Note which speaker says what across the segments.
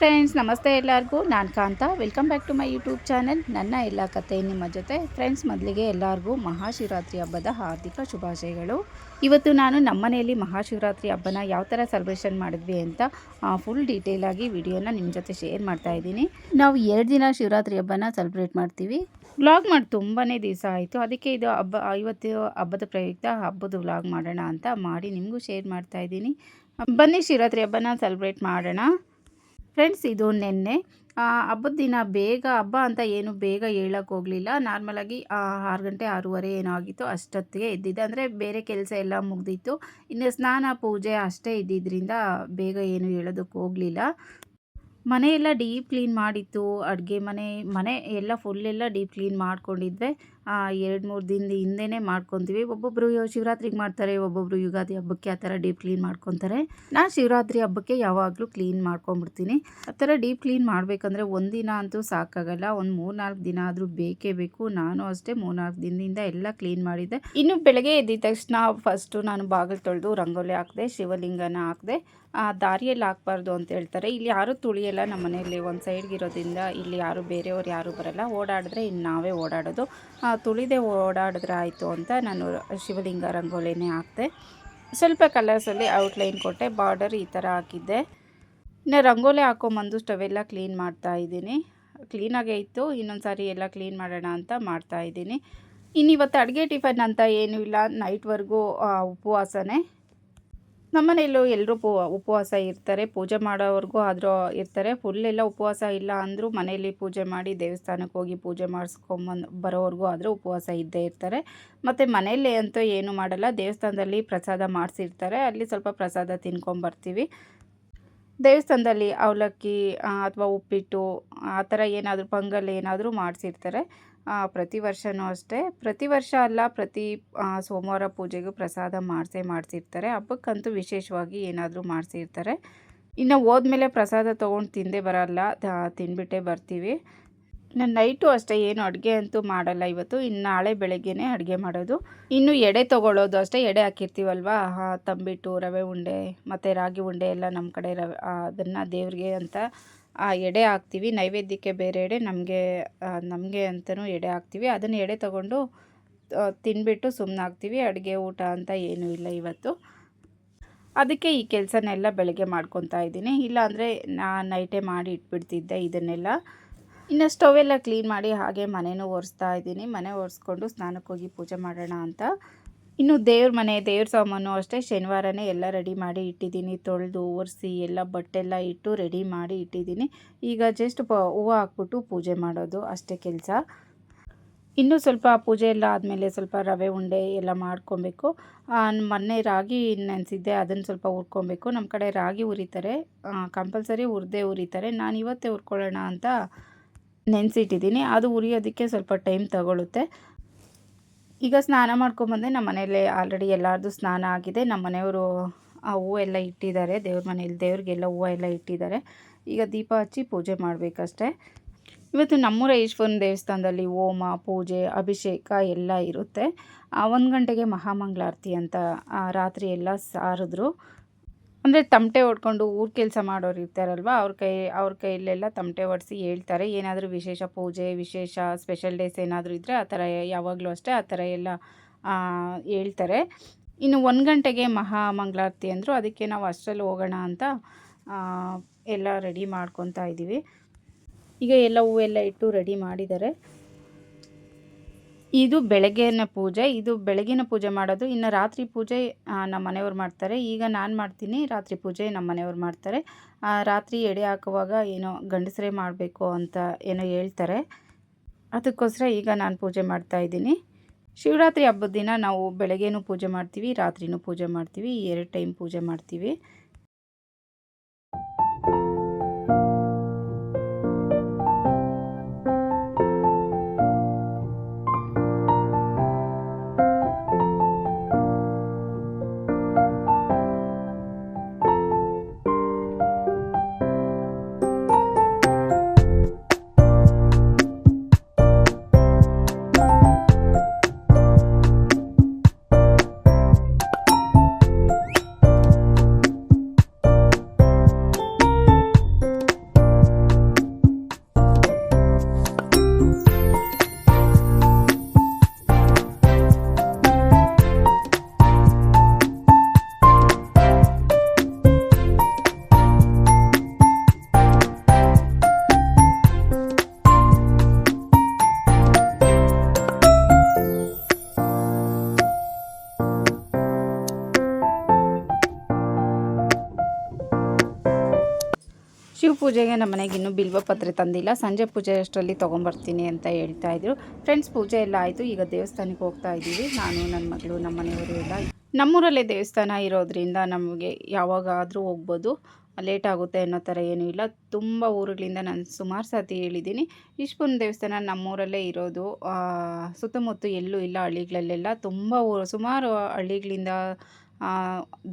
Speaker 1: Friends ನಮಸ್ತೆ ಎಲ್ಲರಿಗೂ. ನಾನು Kantha. Welcome back to my YouTube channel ನನ್ನ ಎಲ್ಲ ಕತೆ ನಿಮ್ಮ ಜೊತೆ. ಫ್ರೆಂಡ್ಸ್ ಮೊದಲಿಗೆ ಎಲ್ಲರಿಗೂ ಮಹಾಶಿವರಾತ್ರಿ ಹಬ್ಬದ ಹಾರ್ದಿಕ ಶುಭಾಶಯಗಳು. ಇವತ್ತು ನಾನು ನಮ್ಮನೆಯಲ್ಲಿ ಮಹಾಶಿವರಾತ್ರಿ ಹಬ್ಬನ ಯಾವ ಥರ ಸೆಲೆಬ್ರೇಷನ್ ಮಾಡಿದ್ವಿ ಅಂತ ಫುಲ್ ಡೀಟೇಲಾಗಿ ವಿಡಿಯೋನ ನಿಮ್ಮ ಜೊತೆ ಶೇರ್ ಮಾಡ್ತಾ ಇದ್ದೀನಿ. ನಾವು ಎರಡು ದಿನ ಶಿವರಾತ್ರಿ ಹಬ್ಬನ ಸೆಲೆಬ್ರೇಟ್ ಮಾಡ್ತೀವಿ. ವ್ಲಾಗ್ ಮಾಡಿ ತುಂಬಾ ದಿವಸ ಆಯಿತು. ಅದಕ್ಕೆ ಇದು ಹಬ್ಬ ಇವತ್ತು ಹಬ್ಬದ ಪ್ರಯುಕ್ತ ಹಬ್ಬದ ವ್ಲಾಗ್ ಮಾಡೋಣ ಅಂತ ಮಾಡಿ ನಿಮಗೂ ಶೇರ್ ಮಾಡ್ತಾ ಇದ್ದೀನಿ. ಬನ್ನಿ ಶಿವರಾತ್ರಿ ಹಬ್ಬನ ಸೆಲೆಬ್ರೇಟ್ ಮಾಡೋಣ. ಫ್ರೆಂಡ್ಸ್, ಇದು ನಿನ್ನೆ ಹಬ್ಬದ ದಿನ ಬೇಗ ಹಬ್ಬ ಅಂತ ಏನು ಬೇಗ ಹೇಳಕ್ಕೆ ಹೋಗಲಿಲ್ಲ. ನಾರ್ಮಲಾಗಿ ಆರು ಗಂಟೆ ಆರೂವರೆ ಏನೋ ಆಗಿತ್ತು ಅಷ್ಟೊತ್ತಿಗೆ ಎದ್ದಿದ್ದೆ. ಅಂದರೆ ಬೇರೆ ಕೆಲಸ ಎಲ್ಲ ಮುಗ್ದಿತ್ತು. ಇನ್ನು ಸ್ನಾನ, ಪೂಜೆ ಅಷ್ಟೇ ಇದ್ದಿದ್ದರಿಂದ ಬೇಗ ಏನು ಹೇಳೋದಕ್ಕೆ ಹೋಗಲಿಲ್ಲ. ಮನೆಯೆಲ್ಲ ಡೀಪ್ ಕ್ಲೀನ್ ಮಾಡಿತ್ತು. ಅಡುಗೆ ಮನೆ ಮನೆ ಎಲ್ಲ ಫುಲ್ಲೆಲ್ಲ ಡೀಪ್ ಕ್ಲೀನ್ ಮಾಡ್ಕೊಂಡಿದ್ದೆ ಎರಡು ಮೂರು ದಿನದ ಹಿಂದೆನೇ ಮಾಡ್ಕೊತೀವಿ. ಒಬ್ಬೊಬ್ಬರು ಶಿವರಾತ್ರಿಗೆ ಮಾಡ್ತಾರೆ ಒಬ್ಬೊಬ್ಬರು ಯುಗಾದಿ ಹಬ್ಬಕ್ಕೆ ಆ ಥರ ಡೀಪ್ ಕ್ಲೀನ್ ಮಾಡ್ಕೊತಾರೆ. ನಾನು ಶಿವರಾತ್ರಿ ಹಬ್ಬಕ್ಕೆ ಯಾವಾಗಲೂ ಕ್ಲೀನ್ ಮಾಡ್ಕೊಂಬಿಡ್ತೀನಿ ಆ ಥರ ಡೀಪ್ ಕ್ಲೀನ್ ಮಾಡಬೇಕಂದ್ರೆ ಒಂದಿನ ಅಂತೂ ಸಾಕಾಗಲ್ಲ. ಒಂದು ಮೂರು ನಾಲ್ಕು ದಿನ ಆದರೂ ಬೇಕೇ ಬೇಕು. ನಾನು ಅಷ್ಟೇ ಮೂರ್ನಾಲ್ಕು ದಿನದಿಂದ ಎಲ್ಲ ಕ್ಲೀನ್ ಮಾಡಿದ್ದೆ. ಇನ್ನು ಬೆಳಗ್ಗೆ ಎದ್ದಿದ ತಕ್ಷಣ ಫಸ್ಟು ನಾನು ಬಾಗಿಲು ತೊಳೆದು ರಂಗೋಲಿ ಹಾಕಿದೆ, ಶಿವಲಿಂಗನ ಹಾಕಿದೆ ದಾರಿಯಲ್ಲಿ ಹಾಕ್ಬಾರ್ದು ಅಂತ ಹೇಳ್ತಾರೆ. ಇಲ್ಲಿ ಯಾರೂ ತುಳಿಯಲ್ಲ ನಮ್ಮ ಮನೆಯಲ್ಲಿ. ಒಂದು ಸೈಡ್ಗಿರೋದ್ರಿಂದ ಇಲ್ಲಿ ಯಾರು ಬೇರೆಯವ್ರು ಯಾರೂ ಬರಲ್ಲ. ಓಡಾಡಿದ್ರೆ ಇನ್ನು ನಾವೇ ಓಡಾಡೋದು. ತುಳಿದೆ ಓಡಾಡಿದ್ರೆ ಆಯಿತು ಅಂತ ನಾನು ಶಿವಲಿಂಗ ರಂಗೋಲಿನೇ ಹಾಕಿದೆ. ಸ್ವಲ್ಪ ಕಲರ್ಸಲ್ಲಿ ಔಟ್ಲೈನ್ ಕೊಟ್ಟೆ, ಬಾರ್ಡರ್ ಈ ಥರ ಹಾಕಿದ್ದೆ. ಇನ್ನು ರಂಗೋಲಿ ಹಾಕೊಂಬಂದು ಸ್ಟವೆಲ್ಲ ಕ್ಲೀನ್ ಮಾಡ್ತಾ ಇದ್ದೀನಿ. ಕ್ಲೀನಾಗೇ ಇತ್ತು, ಇನ್ನೊಂದು ಸಾರಿ ಎಲ್ಲ ಕ್ಲೀನ್ ಮಾಡೋಣ ಅಂತ ಮಾಡ್ತಾ ಇದ್ದೀನಿ. ಇನ್ನು ಇವತ್ತು ಅಡುಗೆ ಟಿಫನ್ ಅಂತ ಏನೂ ಇಲ್ಲ, ನೈಟ್ವರೆಗೂ ಉಪವಾಸನೇ. ನಮ್ಮನೆಯಲ್ಲೂ ಎಲ್ಲರೂ ಪೂ, ಉಪವಾಸ ಇರ್ತಾರೆ. ಪೂಜೆ ಮಾಡೋವರೆಗೂ ಆದರೂ ಇರ್ತಾರೆ. ಫುಲ್ ಎಲ್ಲ ಉಪವಾಸ ಇಲ್ಲ ಅಂದರೂ ಮನೆಯಲ್ಲಿ ಪೂಜೆ ಮಾಡಿ, ದೇವಸ್ಥಾನಕ್ಕೆ ಹೋಗಿ ಪೂಜೆ ಮಾಡಿಸ್ಕೊಂಬಂದು, ಬರೋವರೆಗೂ ಆದರೂ ಉಪವಾಸ ಇದ್ದೇ ಇರ್ತಾರೆ. ಮತ್ತು ಮನೆಯಲ್ಲೇ ಅಂತೂ ಏನು ಮಾಡಲ್ಲ. ದೇವಸ್ಥಾನದಲ್ಲಿ ಪ್ರಸಾದ ಮಾಡಿಸಿರ್ತಾರೆ. ಅಲ್ಲಿ ಸ್ವಲ್ಪ ಪ್ರಸಾದ ತಿನ್ಕೊಂಬರ್ತೀವಿ. ದೇವಸ್ಥಾನದಲ್ಲಿ ಅವಲಕ್ಕಿ ಅಥವಾ ಉಪ್ಪಿಟ್ಟು, ಆ ಥರ ಏನಾದರೂ, ಪೊಂಗಲ್ ಏನಾದರೂ ಮಾಡಿಸಿರ್ತಾರೆ. ಪ್ರತಿ ವರ್ಷವೂ ಅಷ್ಟೇ. ಪ್ರತಿ ವರ್ಷ ಅಲ್ಲ, ಪ್ರತಿ ಸೋಮವಾರ ಪೂಜೆಗೂ ಪ್ರಸಾದ ಮಾಡಿಸೇ ಮಾಡಿಸಿರ್ತಾರೆ. ಹಬ್ಬಕ್ಕಂತೂ ವಿಶೇಷವಾಗಿ ಏನಾದರೂ ಮಾಡಿಸಿರ್ತಾರೆ. ಇನ್ನು ಹೋದ್ಮೇಲೆ ಪ್ರಸಾದ ತೊಗೊಂಡು ತಿಂದೇ ಬರಲ್ಲ. ತಿನ್ಬಿಟ್ಟೆ ಬರ್ತೀವಿ. ನಾನು ನೈಟು ಅಷ್ಟೇ, ಏನು ಅಡುಗೆ ಅಂತೂ ಮಾಡಲ್ಲ ಇವತ್ತು. ಇನ್ನು ನಾಳೆ ಬೆಳಗ್ಗೆನೇ ಅಡುಗೆ ಮಾಡೋದು. ಇನ್ನು ಎಡೆ ತೊಗೊಳ್ಳೋದು ಅಷ್ಟೇ. ಎಡೆ ಹಾಕಿರ್ತೀವಲ್ವ? ತಂಬಿಟ್ಟು, ರವೆ ಉಂಡೆ, ಮತ್ತು ರಾಗಿ ಉಂಡೆ ಎಲ್ಲ ನಮ್ಮ ಕಡೆ ರವೆ ಅದನ್ನು ದೇವ್ರಿಗೆ ಅಂತ ಆ ಎಡೆ ಹಾಕ್ತೀವಿ. ನೈವೇದ್ಯಕ್ಕೆ ಬೇರೆ ಎಡೆ ನಮಗೆ ನಮಗೆ ಅಂತಲೂ ಎಡೆ ಹಾಕ್ತೀವಿ. ಅದನ್ನು ಎಡೆ ತಗೊಂಡು ತಿನ್ಬಿಟ್ಟು ಸುಮ್ಮನಾಗ್ತೀವಿ ಅಡುಗೆ, ಊಟ ಅಂತ ಏನೂ ಇಲ್ಲ ಇವತ್ತು. ಅದಕ್ಕೆ ಈ ಕೆಲಸನೆಲ್ಲ ಬೆಳಗ್ಗೆ ಮಾಡ್ಕೊತಾ ಇದ್ದೀನಿ. ಇಲ್ಲಾಂದರೆ ನಾನು ನೈಟೇ ಮಾಡಿ ಇಟ್ಬಿಡ್ತಿದ್ದೆ ಇದನ್ನೆಲ್ಲ. ಇನ್ನು ಸ್ಟವೆಲ್ಲ ಕ್ಲೀನ್ ಮಾಡಿ ಹಾಗೆ ಮನೆಯೂ ಒರೆಸ್ತಾ ಇದ್ದೀನಿ. ಮನೆ ಒರೆಸ್ಕೊಂಡು ಸ್ನಾನಕ್ಕೆ ಹೋಗಿ ಪೂಜೆ ಮಾಡೋಣ ಅಂತ. ಇನ್ನು ದೇವ್ರ ಮನೆ, ದೇವ್ರ ಸಾಮಾನು ಅಷ್ಟೇ ಶನಿವಾರನೇ ಎಲ್ಲ ರೆಡಿ ಮಾಡಿ ಇಟ್ಟಿದ್ದೀನಿ. ತೊಳೆದು ಒರೆಸಿ ಎಲ್ಲ ಬಟ್ಟೆಲ್ಲ ಇಟ್ಟು ರೆಡಿ ಮಾಡಿ ಇಟ್ಟಿದ್ದೀನಿ. ಈಗ ಜಸ್ಟ್ ಪ ಹೂವು ಹಾಕ್ಬಿಟ್ಟು ಪೂಜೆ ಮಾಡೋದು ಅಷ್ಟೇ ಕೆಲಸ. ಇನ್ನೂ ಸ್ವಲ್ಪ ಪೂಜೆ ಎಲ್ಲ ಆದಮೇಲೆ ಸ್ವಲ್ಪ ರವೆ ಉಂಡೆ ಎಲ್ಲ ಮಾಡ್ಕೊಬೇಕು. ಮೊನ್ನೆ ರಾಗಿ ನೆನೆಸಿದ್ದೆ, ಅದನ್ನು ಸ್ವಲ್ಪ ಹುರ್ಕೊಬೇಕು. ನಮ್ಮ ಕಡೆ ರಾಗಿ ಉರಿತಾರೆ ಕಂಪಲ್ಸರಿ ಹುರಿದೇ ಉರಿತಾರೆ ನಾನು ಇವತ್ತೇ ಹುರ್ಕೊಳ್ಳೋಣ ಅಂತ ನೆನೆಸಿಟ್ಟಿದ್ದೀನಿ. ಅದು ಉರಿಯೋದಕ್ಕೆ ಸ್ವಲ್ಪ ಟೈಮ್ ತಗೊಳುತ್ತೆ. ಈಗ ಸ್ನಾನ ಮಾಡ್ಕೊಂಬಂದೆ ನಮ್ಮ ಮನೆಯಲ್ಲೇ ಆಲ್ರೆಡಿ ಎಲ್ಲರದು ಸ್ನಾನ ಆಗಿದೆ. ನಮ್ಮ ಮನೆಯವರು, ಆ ಹೂವು ಎಲ್ಲ ಇಟ್ಟಿದ್ದಾರೆ. ದೇವ್ರ ಮನೇಲಿ, ದೇವ್ರಿಗೆಲ್ಲ ಹೂವು ಎಲ್ಲ ಇಟ್ಟಿದ್ದಾರೆ. ಈಗ ದೀಪ ಹಚ್ಚಿ ಪೂಜೆ ಮಾಡಬೇಕಷ್ಟೆ. ಇವತ್ತು ನಮ್ಮೂರ ಈಶ್ವರನ ದೇವಸ್ಥಾನದಲ್ಲಿ ಹೋಮ, ಪೂಜೆ, ಅಭಿಷೇಕ ಎಲ್ಲ ಇರುತ್ತೆ. ಒಂದು ಗಂಟೆಗೆ ಮಹಾಮಂಗಳಾರತಿ ಅಂತ ರಾತ್ರಿ ಎಲ್ಲ ಸಾರಿದ್ರು. ಅಂದರೆ ತಮಟೆ ಹೊಡ್ಕೊಂಡು ಊರು ಕೆಲಸ ಮಾಡೋರು ಇರ್ತಾರಲ್ವ, ಅವ್ರ ಕೈ, ಅವ್ರ ಕೈಯಲ್ಲೆಲ್ಲ ತಮಟೆ ಹೊಡೆಸಿ ಹೇಳ್ತಾರೆ. ಏನಾದರೂ ವಿಶೇಷ ಪೂಜೆ, ವಿಶೇಷ ಸ್ಪೆಷಲ್ ಡೇಸ್ ಏನಾದರೂ ಇದ್ದರೆ ಆ ಥರ ಯಾವಾಗಲೂ ಅಷ್ಟೇ ಆ ಥರ ಎಲ್ಲ ಹೇಳ್ತಾರೆ. ಇನ್ನು ಒಂದು ಗಂಟೆಗೆ ಮಹಾಮಂಗಳಾರತಿ ಅಂದರು, ಅದಕ್ಕೆ ನಾವು ಅಷ್ಟರಲ್ಲಿ ಹೋಗೋಣ ಅಂತ ಎಲ್ಲ ರೆಡಿ ಮಾಡ್ಕೊತಾ ಇದ್ದೀವಿ ಈಗ ಎಲ್ಲ ಹೂವೆಲ್ಲ ಇಟ್ಟು ರೆಡಿ ಮಾಡಿದ್ದಾರೆ. ಇದು ಬೆಳಗ್ಗೆನ ಪೂಜೆ, ಇದು ಬೆಳಗಿನ ಪೂಜೆ ಮಾಡೋದು. ಇನ್ನು ರಾತ್ರಿ ಪೂಜೆ ನಮ್ಮ ಮನೆಯವ್ರು ಮಾಡ್ತಾರೆ. ಈಗ ನಾನು ಮಾಡ್ತೀನಿ, ರಾತ್ರಿ ಪೂಜೆ ನಮ್ಮ ಮನೆಯವ್ರು ಮಾಡ್ತಾರೆ. ರಾತ್ರಿ ಎಡೆ ಹಾಕುವಾಗ ಏನೋ ಗಂಡಸರೇ ಮಾಡಬೇಕು ಅಂತ ಏನೋ ಹೇಳ್ತಾರೆ. ಅದಕ್ಕೋಸ್ಕರ ಈಗ ನಾನು ಪೂಜೆ ಮಾಡ್ತಾ ಇದ್ದೀನಿ. ಶಿವರಾತ್ರಿ ಹಬ್ಬದ ದಿನ ನಾವು ಬೆಳಗ್ಗೆನೂ ಪೂಜೆ ಮಾಡ್ತೀವಿ, ರಾತ್ರಿನೂ ಪೂಜೆ ಮಾಡ್ತೀವಿ, ಎರಡು ಟೈಮ್ ಪೂಜೆ ಮಾಡ್ತೀವಿ. ಪೂಜೆಗೆ ನಮ್ಮ ಮನೆಗೆ ಇನ್ನೂ ಬಿಲ್ವ ಪತ್ರೆ ತಂದಿಲ್ಲ. ಸಂಜೆ ಪೂಜೆ ಅಷ್ಟರಲ್ಲಿ ತೊಗೊಂಬರ್ತೀನಿ ಅಂತ ಹೇಳ್ತಾ ಇದ್ರು. ಫ್ರೆಂಡ್ಸ್ ಪೂಜೆ ಎಲ್ಲ ಆಯಿತು. ಈಗ ದೇವಸ್ಥಾನಕ್ಕೆ ಹೋಗ್ತಾ ಇದ್ದೀವಿ. ನಾನು, ನನ್ನ ಮಗಳು, ನಮ್ಮ ಮನೆಯವರು ಎಲ್ಲ ನಮ್ಮೂರಲ್ಲೇ ದೇವಸ್ಥಾನ ಇರೋದ್ರಿಂದ ನಮಗೆ ಯಾವಾಗಾದರೂ ಹೋಗ್ಬೋದು. ಲೇಟ್ ಆಗುತ್ತೆ ಅನ್ನೋ ಥರ ಏನೂ ಇಲ್ಲ. ತುಂಬ ಊರುಗಳಿಂದ ನಾನು ಸುಮಾರು ಸರ್ತಿ ಹೇಳಿದ್ದೀನಿ. ಇಷ್ಪುನ್ ದೇವಸ್ಥಾನ ನಮ್ಮೂರಲ್ಲೇ ಇರೋದು. ಸುತ್ತಮುತ್ತ ಎಲ್ಲೂ ಇಲ್ಲ ಹಳ್ಳಿಗಳಲ್ಲೆಲ್ಲ. ತುಂಬ ಊರು, ಸುಮಾರು ಹಳ್ಳಿಗಳಿಂದ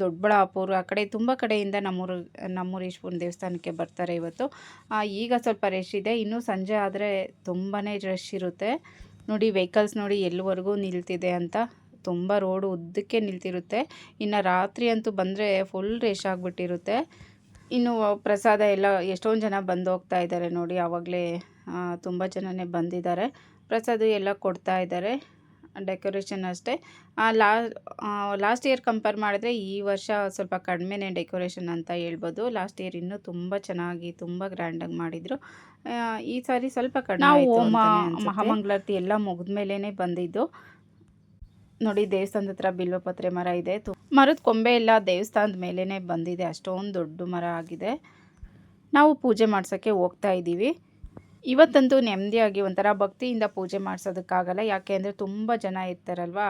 Speaker 1: ದೊಡ್ಡಬಳ್ಳಾಪುರ ಆ ಕಡೆ, ತುಂಬ ಕಡೆಯಿಂದ ನಮ್ಮೂರು ನಮ್ಮೂರು ಈಶ್ವರನ ದೇವಸ್ಥಾನಕ್ಕೆ ಬರ್ತಾರೆ ಇವತ್ತು. ಈಗ ಸ್ವಲ್ಪ ರಶ್ ಇದೆ. ಇನ್ನೂ ಸಂಜೆ ಆದರೆ ತುಂಬಾ ರಶ್ ಇರುತ್ತೆ. ನೋಡಿ ವೆಹಿಕಲ್ಸ್ ನೋಡಿ ಎಲ್ಲಿವರೆಗೂ ನಿಲ್ತಿದೆ ಅಂತ. ತುಂಬ ರೋಡು ಉದ್ದಕ್ಕೆ ನಿಲ್ತಿರುತ್ತೆ. ಇನ್ನು ರಾತ್ರಿ ಅಂತೂ ಬಂದರೆ ಫುಲ್ ರೇಷ್ ಆಗಿಬಿಟ್ಟಿರುತ್ತೆ. ಇನ್ನು ಪ್ರಸಾದ ಎಲ್ಲ ಎಷ್ಟೊಂದು ಜನ ಬಂದು ಹೋಗ್ತಾ ಇದ್ದಾರೆ ನೋಡಿ ಆವಾಗಲೇ ತುಂಬ ಜನನೇ ಬಂದಿದ್ದಾರೆ. ಪ್ರಸಾದ ಎಲ್ಲ ಕೊಡ್ತಾ ಇದ್ದಾರೆ. ಡೆಕೋರೇಷನ್ ಅಷ್ಟೇ. ಲಾ ಲಾಸ್ಟ್ ಇಯರ್ ಕಂಪೇರ್ ಮಾಡಿದ್ರೆ ಈ ವರ್ಷ ಸ್ವಲ್ಪ ಕಡಿಮೆನೇ ಡೆಕೋರೇಷನ್ ಅಂತ ಹೇಳ್ಬೋದು. ಲಾಸ್ಟ್ ಇಯರ್ ಇನ್ನೂ ತುಂಬ ಚೆನ್ನಾಗಿ ತುಂಬ ಗ್ರ್ಯಾಂಡಾಗಿ ಮಾಡಿದರು. ಈ ಸಾರಿ ಸ್ವಲ್ಪ ಕಡಿಮೆ ನಾವು ಹೋಮ ಮಹಾಮಂಗಳಾರತಿ ಎಲ್ಲ ಮೇಲೇ ಬಂದಿದ್ದು. ನೋಡಿ ದೇವಸ್ಥಾನದ ಹತ್ರ ಬಿಲ್ವಪತ್ರೆ ಮರ ಇದೆ. ಮರದ ಕೊಂಬೆ ಎಲ್ಲ ದೇವಸ್ಥಾನದ ಮೇಲೇ ಬಂದಿದೆ. ಅಷ್ಟೊಂದು ದೊಡ್ಡ ಮರ ಆಗಿದೆ. ನಾವು ಪೂಜೆ ಮಾಡ್ಸೋಕ್ಕೆ ಹೋಗ್ತಾ ಇದ್ದೀವಿ. ಇವತ್ತಂತೂ ನೆಮ್ಮದಿಯಾಗಿ ಒಂಥರ ಭಕ್ತಿಯಿಂದ ಪೂಜೆ ಮಾಡಿಸೋದಕ್ಕಾಗಲ್ಲ. ಯಾಕೆ ಅಂದರೆ ತುಂಬ ಜನ ಇರ್ತಾರಲ್ವಾ?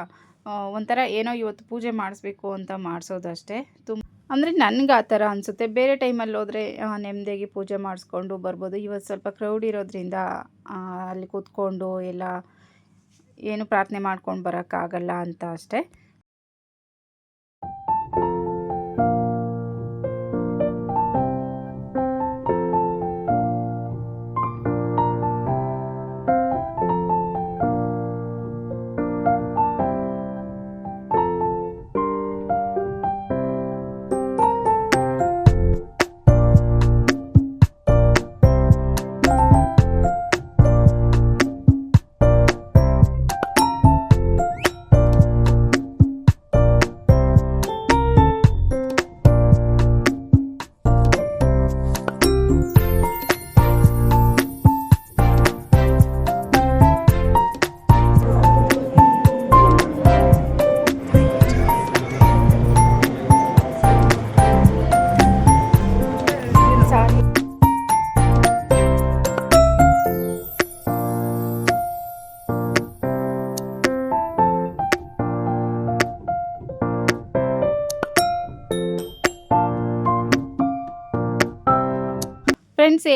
Speaker 1: ಒಂಥರ ಏನೋ ಇವತ್ತು ಪೂಜೆ ಮಾಡಿಸ್ಬೇಕು ಅಂತ ಮಾಡಿಸೋದು ಅಷ್ಟೇ ತುಂಬ ಅಂದರೆ ನನಗೆ ಆ ಥರ ಅನಿಸುತ್ತೆ. ಬೇರೆ ಟೈಮಲ್ಲಿ ಹೋದರೆ ನೆಮ್ಮದಿಯಾಗಿ ಪೂಜೆ ಮಾಡಿಸ್ಕೊಂಡು ಬರ್ಬೋದು. ಇವತ್ತು ಸ್ವಲ್ಪ ಕ್ರೌಡ್ ಇರೋದ್ರಿಂದ ಅಲ್ಲಿ ಕೂತ್ಕೊಂಡು ಎಲ್ಲ ಏನು ಪ್ರಾರ್ಥನೆ ಮಾಡ್ಕೊಂಡು ಬರೋಕ್ಕಾಗಲ್ಲ ಅಂತ ಅಷ್ಟೇ.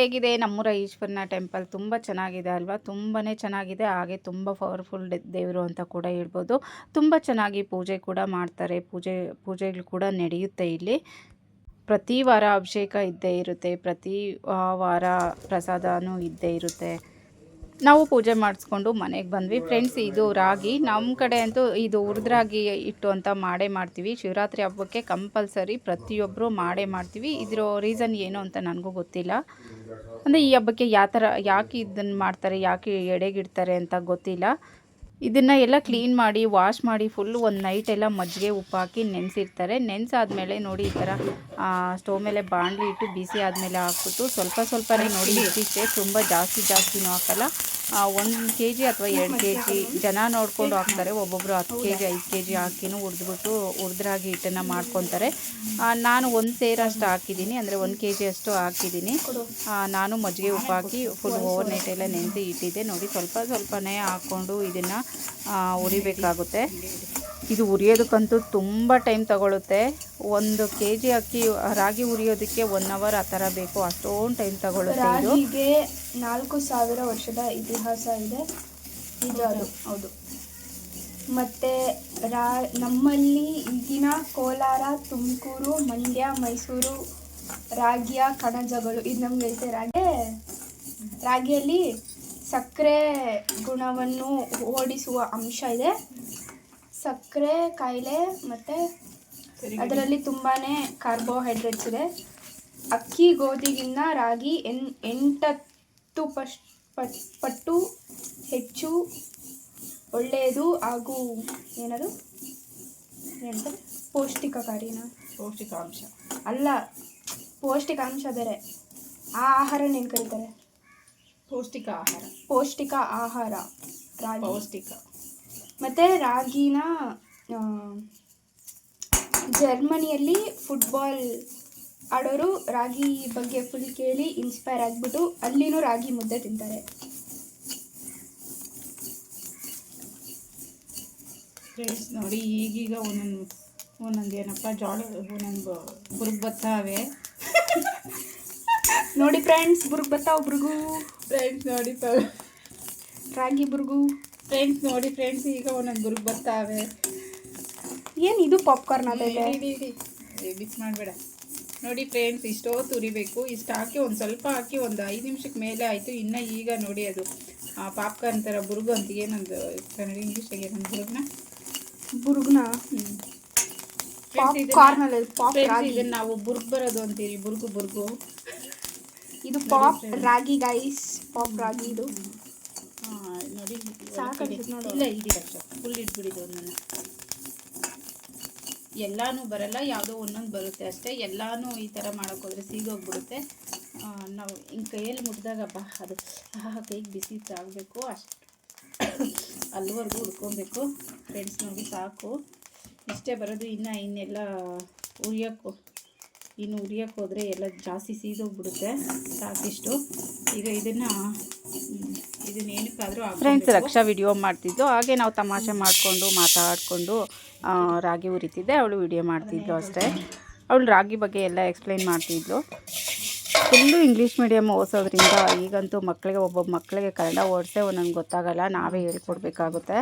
Speaker 1: ಹೇಗಿದೆ? ನಮ್ಮೂರ ಈಶ್ವರನ ಟೆಂಪಲ್ ತುಂಬ ಚೆನ್ನಾಗಿದೆ ಅಲ್ವಾ? ತುಂಬಾ ಚೆನ್ನಾಗಿದೆ. ಹಾಗೆ ತುಂಬ ಪವರ್ಫುಲ್ ದೇವರು ಅಂತ ಕೂಡ ಹೇಳ್ಬೋದು. ತುಂಬ ಚೆನ್ನಾಗಿ ಪೂಜೆ ಕೂಡ ಮಾಡ್ತಾರೆ. ಪೂಜೆ, ಪೂಜೆಗಳು ಕೂಡ ನಡೆಯುತ್ತೆ ಇಲ್ಲಿ. ಪ್ರತಿ ವಾರ ಅಭಿಷೇಕ ಇದ್ದೇ ಇರುತ್ತೆ. ಪ್ರತಿ ವಾರ ಪ್ರಸಾದನೂ ಇದ್ದೇ ಇರುತ್ತೆ. ನಾವು ಪೂಜೆ ಮಾಡಿಸ್ಕೊಂಡು ಮನೆಗೆ ಬಂದ್ವಿ. ಫ್ರೆಂಡ್ಸ್ ಇದು ರಾಗಿ. ನಮ್ಮ ಕಡೆ ಅಂತೂ ಇದು ಹುರಿದ್ರಾಗಿ ಇಟ್ಟು ಅಂತ ಮಾಡೇ ಮಾಡ್ತೀವಿ. ಶಿವರಾತ್ರಿ ಹಬ್ಬಕ್ಕೆ ಕಂಪಲ್ಸರಿ ಪ್ರತಿಯೊಬ್ಬರು ಮಾಡೇ ಮಾಡ್ತೀವಿ. ಇದರ ರೀಸನ್ ಏನು ಅಂತ ನನಗೂ ಗೊತ್ತಿಲ್ಲ. ಅಂದರೆ ಈ ಹಬ್ಬಕ್ಕೆ ಯಾವ ಥರ, ಯಾಕೆ ಇದನ್ನು ಮಾಡ್ತಾರೆ, ಯಾಕೆ ಎಡೆಗಿಡ್ತಾರೆ ಅಂತ ಗೊತ್ತಿಲ್ಲ. ಇದನ್ನು ಎಲ್ಲ ಕ್ಲೀನ್ ಮಾಡಿ ವಾಶ್ ಮಾಡಿ ಫುಲ್ಲು ಒಂದು ನೈಟ್ ಎಲ್ಲ ಮಜ್ಜಿಗೆ ಉಪ್ಪು ಹಾಕಿ ನೆನೆಸಿರ್ತಾರೆ. ನೆನೆಸಾದ್ಮೇಲೆ ನೋಡಿ ಈ ಥರ ಸ್ಟೋವ್ ಮೇಲೆ ಬಾಣಲಿ ಇಟ್ಟು ಬಿಸಿ ಆದಮೇಲೆ ಹಾಕ್ಬಿಟ್ಟು ಸ್ವಲ್ಪ ಸ್ವಲ್ಪನೇ ನೋಡಿ, ಇಷ್ಟಿಷ್ಟೇ. ತುಂಬ ಜಾಸ್ತಿ ಜಾಸ್ತಿನೂ ಹಾಕಲ್ಲ. ಒಂದು ಕೆ ಜಿ ಅಥವಾ ಎರಡು ಕೆ ಜಿ ಜನ ನೋಡ್ಕೊಂಡು ಹಾಕ್ತಾರೆ. ಒಬ್ಬೊಬ್ಬರು ಹತ್ತು ಕೆ ಜಿ ಐದು ಕೆ ಜಿ ಹಾಕಿನೂ ಹುರಿದ್ಬಿಟ್ಟು ಹುರಿದ್ರಾಗಿ ಹಿಟ್ಟನ್ನು ಮಾಡ್ಕೊತಾರೆ. ನಾನು ಒಂದು ಸೇರಷ್ಟು ಹಾಕಿದ್ದೀನಿ. ಅಂದರೆ ಒಂದು ಕೆ ಜಿ ಅಷ್ಟು ಹಾಕಿದ್ದೀನಿ. ನಾನು ಮಜ್ಜಿಗೆ ಉಪ್ಪು ಹಾಕಿ ಫುಲ್ ಓವರ್ ನೈಟ್ ಎಲ್ಲ ನೆನೆಸಿ ಇಟ್ಟಿದ್ದೆ. ನೋಡಿ, ಸ್ವಲ್ಪ ಸ್ವಲ್ಪನೇ ಹಾಕ್ಕೊಂಡು ಇದನ್ನು ಉರಿಬೇಕಾಗುತ್ತೆ ಇದು ಉರಿಯೋದಕ್ಕಂತೂ ತುಂಬ ಟೈಮ್ ತಗೊಳುತ್ತೆ. ಒಂದು ಕೆ ಜಿ ಅಕ್ಕಿ ರಾಗಿ ಉರಿಯೋದಕ್ಕೆ ಒನ್ ಅವರ್ ಆ ಥರ ಬೇಕು. ಅಷ್ಟೊಂದು ಟೈಮ್ ತಗೊಳುತ್ತೆ ಇದು.
Speaker 2: ನಾಲ್ಕು ಸಾವಿರ ವರ್ಷದ ಇತಿಹಾಸ ಇದೆ. ಇದು ಅದು. ಹೌದು. ಮತ್ತೆ ರಾ ನಮ್ಮಲ್ಲಿ ಈಗಿನ ಕೋಲಾರ ತುಮಕೂರು ಮಂಡ್ಯ ಮೈಸೂರು ರಾಗಿಯ ಕಣಜಗಳು. ಇದು ನಮ್ಗೆ ಐತೆ ರಾಗಿ. ರಾಗಿಯಲ್ಲಿ ಸಕ್ಕರೆ ಗುಣವನ್ನು ಓಡಿಸುವ ಅಂಶ ಇದೆ. ಸಕ್ಕರೆ ಕಾಯಿಲೆ ಮತ್ತು ಅದರಲ್ಲಿ ತುಂಬಾ ಕಾರ್ಬೋಹೈಡ್ರೇಟ್ಸ್ ಇದೆ. ಅಕ್ಕಿ ಗೋಧಿಗಿನ್ನ ರಾಗಿ ಎನ್ ಎಂಟತ್ತು ಪಶ್ ಪಟ್ ಪಟ್ಟು ಹೆಚ್ಚು ಒಳ್ಳೆಯದು. ಹಾಗೂ ಏನದು? ಹೇಳ್ತಾರೆ ಪೌಷ್ಟಿಕಕಾರಿನ?
Speaker 3: ಪೌಷ್ಟಿಕಾಂಶ.
Speaker 2: ಅಲ್ಲ ಪೌಷ್ಟಿಕಾಂಶ ಬೇರೆ. ಆ ಆಹಾರ ಏನು ಕರೀತಾರೆ.
Speaker 3: ಪೌಷ್ಟಿಕ ಆಹಾರ.
Speaker 2: ಪೌಷ್ಟಿಕ ಆಹಾರ. ರಾಗಿ.
Speaker 3: ಪೌಷ್ಟಿಕ.
Speaker 2: ಮತ್ತು ರಾಗಿನ ಜರ್ಮನಿಯಲ್ಲಿ ಫುಟ್ಬಾಲ್ ಆಡೋರು ರಾಗಿ ಬಗ್ಗೆ ಫುಲ್ ಕೇಳಿ ಇನ್ಸ್ಪೈರ್ ಆಗಿಬಿಟ್ಟು ಅಲ್ಲಿನೂ ರಾಗಿ ಮುದ್ದೆ ತಿಂತಾರೆ.
Speaker 3: ಫ್ರೆಂಡ್ಸ್ ನೋಡಿ ಈಗೀಗ ಒಂದೊಂದು ಒಂದೊಂದು ಏನಪ್ಪ ಜೋಳ ಒಂದೊಂದು ಬುರುಗ್ ಬತ್ತಾವೆ
Speaker 2: ನೋಡಿ ಫ್ರೆಂಡ್ಸ್ ಬುರ್ಗ್ ಬರ್ತಾವ ಒಬ್ರಿಗೂ
Speaker 3: ಫ್ರೆಂಡ್ಸ್ ನೋಡಿ
Speaker 2: ರಾಗಿ ಬುರ್ಗು
Speaker 3: ಫ್ರೆಂಡ್ಸ್ ನೋಡಿ ಫ್ರೆಂಡ್ಸ್ ಈಗ ಒಂದೊಂದು ಗುರುಗ್ ಬರ್ತಾವೆ.
Speaker 2: ಏನು ಇದು ಪಾಪ್ಕಾರ್ನ್ ಅದೈತೆ
Speaker 3: ಮಿಕ್ಸ್ ಮಾಡಬೇಡ. ನೋಡಿ ಫ್ರೆಂಡ್ಸ್ ಇಷ್ಟೊತ್ತು ಉರಿಬೇಕು. ಇಷ್ಟು ಹಾಕಿ ಒಂದು ಸ್ವಲ್ಪ ಹಾಕಿ ಒಂದು ಐದು ನಿಮಿಷಕ್ಕೆ ಮೇಲೆ ಆಯಿತು. ಇನ್ನೂ ಈಗ ನೋಡಿ ಅದು ಆ ಪಾಪ್ಕಾರ್ನ್ ಥರ ಬುರುಗು ಅಂತ ಏನೊಂದು ಕನ್ನಡ ಇಂಗ್ಲೀಷಾಗೆ ನಮ್ಮ ಬುರುಗ್ನ?
Speaker 2: ಬುರುಗ್ನ?
Speaker 3: ಇದನ್ನ ನಾವು ಬುರ್ಗ್ ಬರೋದು ಅಂತೀವಿ ಬುರ್ಗು ಬುರ್ಗು.
Speaker 2: ಇದು ಪಾಪ್ ರಾಗಿ ಗೈಸ್ ಪಾಪ್ ರಾಗಿ ಇದು. ಸಾಕ್.
Speaker 3: ಇಲ್ಲ ರಕ್ಷ ಫುಲ್ ಇಟ್ಬಿಡಿದ್ದು ಒಂದನ್ನು ಎಲ್ಲಾನು ಬರಲ್ಲ ಯಾವುದೋ ಒಂದೊಂದು ಬರುತ್ತೆ ಅಷ್ಟೇ. ಎಲ್ಲಾನು ಈ ಥರ ಮಾಡೋಕ್ಕೋದ್ರೆ ಸೀದೋಗ್ಬಿಡುತ್ತೆ ನಾವು ಹಿಂಗೆ ಕೈಯಲ್ಲಿ ಮುಟ್ಟಿದಾಗ ಬಾ ಅದು ಆ ಕೈಗೆ ಬಿಸಿ ಆಗಬೇಕು ಅಷ್ಟು ಅಲ್ಲಿವರೆಗೂ ಹುಡ್ಕೊಬೇಕು ಫ್ರೆಂಡ್ಸ್ ನೋಡಿ ಸಾಕು. ಇಷ್ಟೇ ಬರೋದು ಇನ್ನು ಇನ್ನೆಲ್ಲ ಉರಿಯೋಕ್ಕೂ ಇನ್ನು ಉರಿಯೋಕ್ಕೆ ಹೋದರೆ ಎಲ್ಲ ಜಾಸ್ತಿ ಸೀದೋಗ್ಬಿಡುತ್ತೆ ಸಾಕಿಷ್ಟು. ಈಗ ಇದನ್ನು
Speaker 1: ಫ್ರೆಂಡ್ಸ್ ರಕ್ಷಾ ವಿಡಿಯೋ ಮಾಡ್ತಿದ್ದು. ಹಾಗೆ ನಾವು ತಮಾಷೆ ಮಾಡಿಕೊಂಡು, ಮಾತಾಡಿಕೊಂಡು ರಾಗಿ ಉರಿತಿದ್ದೆ ಅವಳು ವಿಡಿಯೋ ಮಾಡ್ತಿದ್ಲು ಅಷ್ಟೇ. ಅವಳು ರಾಗಿ ಬಗ್ಗೆ ಎಲ್ಲ ಎಕ್ಸ್ಪ್ಲೈನ್ ಮಾಡ್ತಿದ್ಲು. ಫುಲ್ಲು ಇಂಗ್ಲೀಷ್ ಮೀಡಿಯಮ್ ಓದಿಸೋದ್ರಿಂದ ಈಗಂತೂ ಮಕ್ಕಳಿಗೆ ಒಬ್ಬೊಬ್ಬ ಮಕ್ಕಳಿಗೆ ಕನ್ನಡ ಓದಿಸೇ ಒಂದೊಂದು ಗೊತ್ತಾಗಲ್ಲ. ನಾವೇ ಹೇಳ್ಕೊಡ್ಬೇಕಾಗುತ್ತೆ.